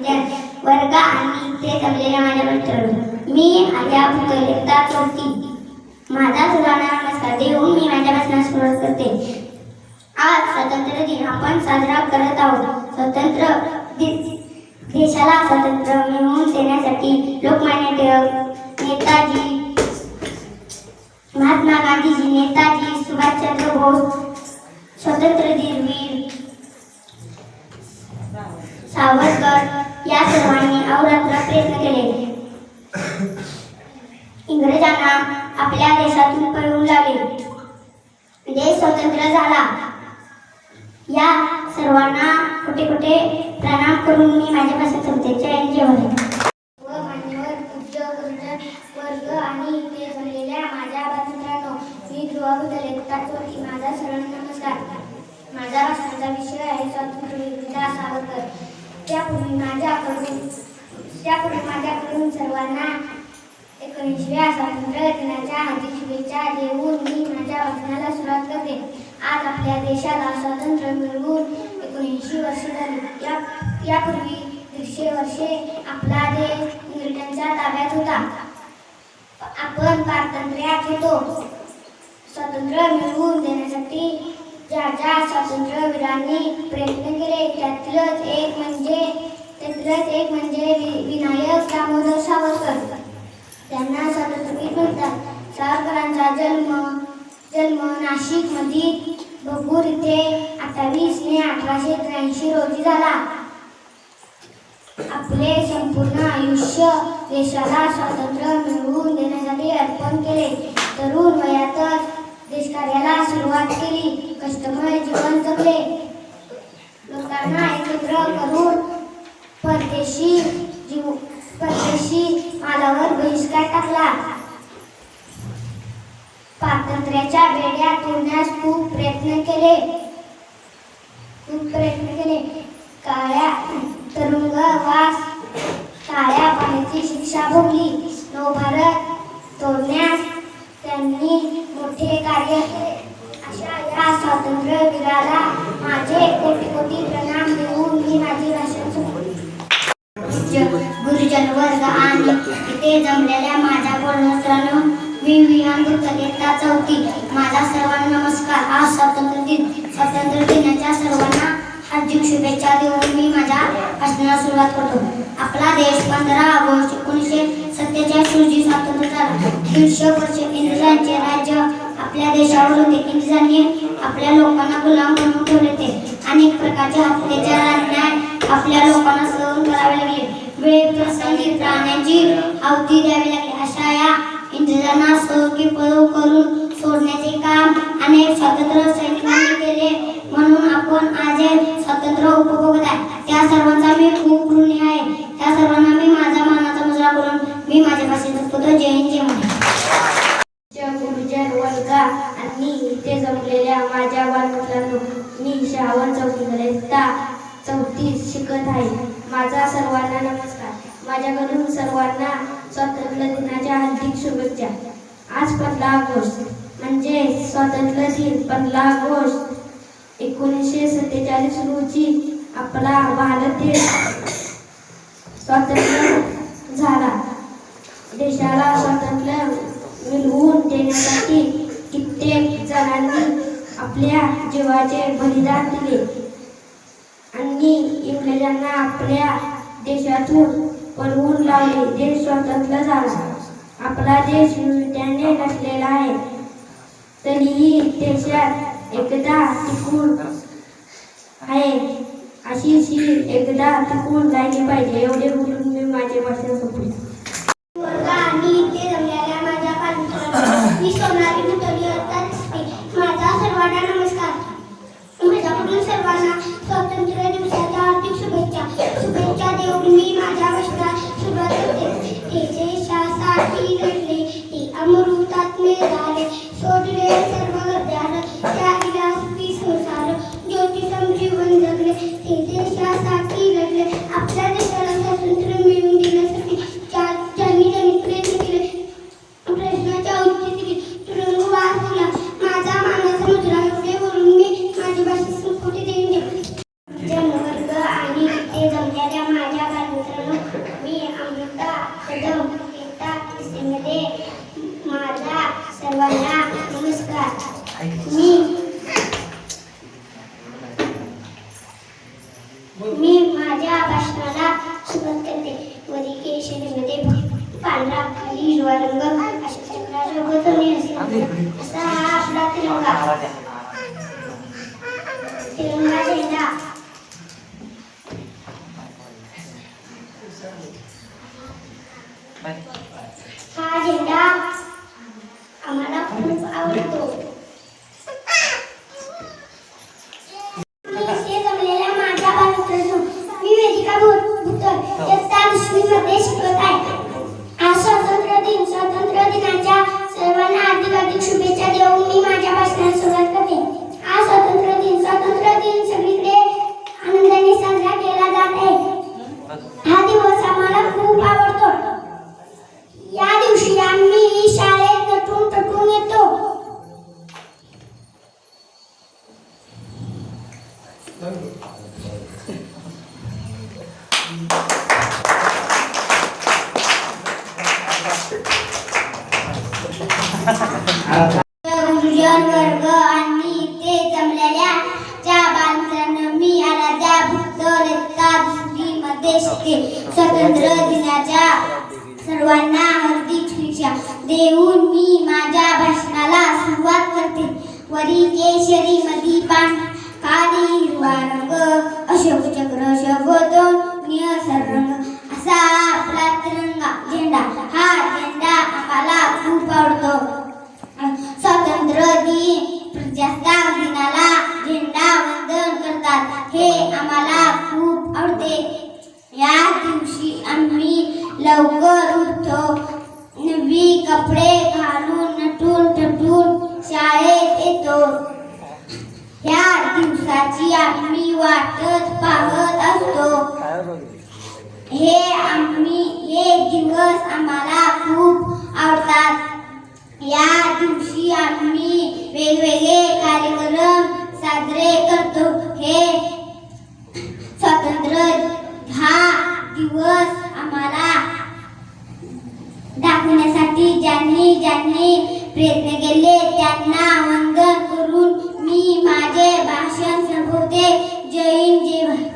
विद्यार्थी वर्ग आणि इथे जमलेल्या माझ्या मित्रांनो. मी आल्या पुतलेता चौथी. माझा सर्वांना नमस्कार. देऊन मी माझ्या भाषणास सुरुवात करते. आज स्वातंत्र्य दिन. आपण साजरा करत आहोत. स्वतंत्र देशाला स्वातंत्र्य मिळवून देण्यासाठी लोकमान्य टिळक नेताजी महात्मा गांधीजी नेताजी सुभाषचंद्र बोस स्वातंत्र्यवीर सावरकर या सर्वांनी अहोरात्र प्रयत्न केले. इंग्रजांना आपल्या देशातून पळवून लागले देश म्हणजे स्वतंत्र झाला. या सर्वांना कुठे कुठे प्रणाम करून मी माझ्यापासून संपते जय जवान व मान्यवर पूज्य गुरुजन वर्ग आणि इथे जमलेल्या माझ्या मित्रांनो मी ध्रुवा बुदलेता चोटी माझा सर्वांना नमस्कार माझा भाषणाचा विषय आहे स्वातंत्र्यवीर विलास सावरकर त्यापूर्वी माझ्याकडून त्यापूर्वी माझ्याकडून सर्वांना एकोणीसव्या स्वातंत्र्य दिनाच्या हार्दिक शुभेच्छा देऊन मी माझ्या वाचनाला सुरुवात करते. आज आपल्या देशाला स्वातंत्र्य मिळवून एकोणऐंशी वर्षे झाली. या यापूर्वी दीडशे वर्षे आपला देश इंग्रजांच्या ताब्यात होता. आपण पारतंत्र्यात होतो. स्वातंत्र्य मिळवून देण्यासाठी ज्या ज्या स्वातंत्र्यवीरांनी प्रयत्न त्यातलंच एक म्हणजे त्यातलंच एक म्हणजे विनायक दामोदर सावरकर. त्यांना स्वातंत्र्यवीर म्हणतात. सावरकरांचा जन्म जन्म नाशिक मधील बगूर इथे अठ्ठावीस मे अठराशे त्र्याऐंशी रोजी झाला. आपले संपूर्ण आयुष्य देशाला स्वातंत्र्य मिळवून देण्यासाठी अर्पण केले. तरुण वयातच देशकार्याला सुरुवात केली. कष्टमय जीवन जगले लोकांना एकत्र करून परदेशी जीव परदेशी मालावर बहिष्कार टाकला. स्वातंत्र्याच्या बेड्या तोडण्यास खूप प्रयत्न केले. खूप प्रयत्न केले. काळ्या तुरुंगवास काळ्या पाण्याची शिक्षा भोगली. नवभारत तोडण्यास त्यांनी मोठे कार्य केले. अशा या स्वातंत्र्यवीराला माझे कोटी कोटी प्रणाम देऊन मी माझी पूज्य गुरुजन वर्ग आणि इथे जमलेल्या माझ्या बोलण्यात्रांनो मी विहान दुर्गलेता चौथी. माझा सर्वांना नमस्कार. आज स्वातंत्र्य दिन स्वातंत्र्य दिनाच्या सर्वांना हार्दिक शुभेच्छा देऊन मी माझ्या भाषणाला सुरुवात करतो. आपला देश पंधरा ऑगस्ट एकोणीसशे सत्तेचाळीस रोजी स्वातंत्र्य झाला. दीडशे वर्ष इंग्रजांचे राज्य आपल्या देशावर होते. इंग्रजांनी आपल्या लोकांना गुलाम बनवून ठेवले होते. अनेक प्रकारचे हत्येच्या अन्याय आपल्या लोकांना सहन करावे लागले. वेळ प्रसंगी प्राण्यांची आहुती द्यावी लागली अशा या इंद्रजांना सहकी पळव करून सोडण्याचे काम अनेक स्वातंत्र्य सैनिकांनी केले. म्हणून आपण आज स्वतंत्र स्वातंत्र्य उपभोगत आहे. त्या सर्वांचा मी खूप ऋणी आहे. त्या सर्वांना मी माझा मानाचा मुजरा करून मी माझ्या भाषेचा पुत्र जय हिंद जय गुरुजन आणि इथे जमलेल्या माझ्या बालमित्रांनो मी श्रावण चौथीकडे चौथी शिकत आहे. माझा सर्वांना नमस्कार. माझ्याकडून सर्वांना स्वातंत्र्य दिनाच्या हार्दिक शुभेच्छा. आज पंधरा ऑगस्ट म्हणजे स्वातंत्र्य दिन पंधरा ऑगस्ट. एकोणीसशे सत्तेचाळीस रोजी आपला भारत देश स्वातंत्र्य झाला. देशाला स्वातंत्र्य मिळवून देण्यासाठी कित्येक जणांनी आपल्या जीवाचे बलिदान दिले. आणि इंग्रजांना आपल्या देशातून पळवून लावले देश स्वतंत्र झाला. आपला देश विविधतेने नसलेला आहे. तरीही देशात एकदा टिकून आहे. अशी ही एकदा टिकून राहिली पाहिजे एवढे बोलून मी माझे भाषण संपले वर्ग आणि इथे जमलेल्या माझ्या बालमित्रांनो मी सोनाली मुतली असतात माझा सर्वांना नमस्कार. माझ्याकडून सर्वांना स्वातंत्र्य दिवसाच्या हार्दिक शुभेच्छा. शुभेच्छा देऊन मी करते हे देशासाठी लढले. ते अमृतात्मे झाले मी माझ्या भाषणाला सुरुवात करते. मध्ये केशरीमध्ये पांढरा खाली हिरवा रंग अशा चक्राचा गोतमी आपला तिरंगा. तिरंगा झेंडा. Bye. गुरुजन वर्ग आणि ते जमलेल्या ज्या बालमित्रांनो मी दुसरीमध्ये दिनाच्या सर्वांना हार्दिक शुभेच्छा. देऊन मी माझ्या भाषणाला सुरुवात करते. वरी केशरी मधी पान काली हिरवा रंग अशोक चक्र शोभतो निय रंग असा वाटच पाहत असतो. हे आम्ही हे दिवस आम्हाला खूप आवडतात. या दिवशी आम्ही वेगवेगळे कार्यक्रम साजरे करतो. हे स्वातंत्र्य हा दिवस आम्हाला दाखवण्यासाठी ज्यांनी ज्यांनी प्रयत्न केले त्यांना वंदन करून मी माझे भाषण संपवते. जय हिंद जय भारत